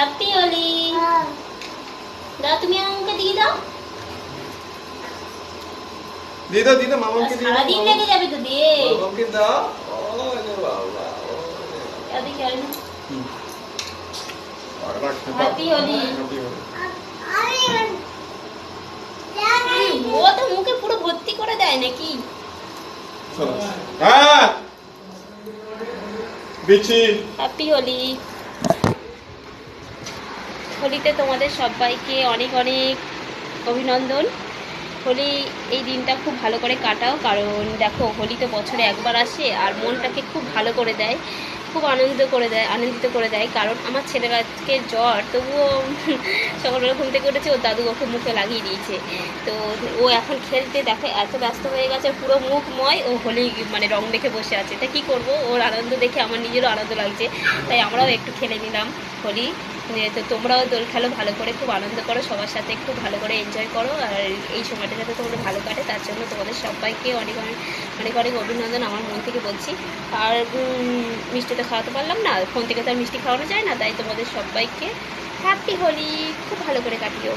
Happy Holi দাও তুমি আমাকে দিয়ে দাও। দিয়ে দাও দিয়ে দাও মামাকে দিয়ে দাও। সারাদিন লেগে যাবে তো দিয়ে। মামাকে দাও। ও রে বাবা না। আর তো মুখে পুরো ভর্তি করে দেয় নাকি। হ্যাঁ। বিচি। হ্যাপি হোলি হোলিতে তোমাদের সবাইকে অনেক অনেক অভিনন্দন। হোলি, এই দিনটা খুব ভালো করে কাটাও, কারণ দেখো, হোলি তো বছরে একবার আসে, আর মনটাকে খুব ভালো করে দেয়। খুব আনন্দ করে দেয়, আনন্দিত করে দেয়। কারণ আমার ছেলের আজকে জ্বর, তবুও সকালবেলা ঘুম থেকে উঠেছে, ওর দাদু ওকে মুখে লাগিয়ে দিয়েছে। তো ও এখন খেলতে দেখে এত ব্যস্ত হয়ে গেছে পুরো মুখময়, ও হোলি মানে রং দেখে বসে আছে। তা কি করব? ওর আনন্দ দেখে আমার নিজেরও আনন্দ লাগছে। তাই আমরাও একটু খেলে নিলাম হোলি। তো তোমরাও দোল খেলো, ভালো করে খুব আনন্দ করো, সবার সাথে খুব ভালো করে এনজয় করো। আর এই সময়টা যাতে তোমাদের ভালো কাটে, তার জন্য তোমাদের সবাইকে অনেক অনেক অনেক অনেক অভিনন্দন আমার মন থেকে বলছি। আর মিষ্টি তো খাওয়াতে পারলাম না ফোন থেকে তো আর মিষ্টি খাওয়ানো যায় না, তাই তোমাদের সবাইকে হ্যাপি হোলি খুব ভালো করে কাটিও।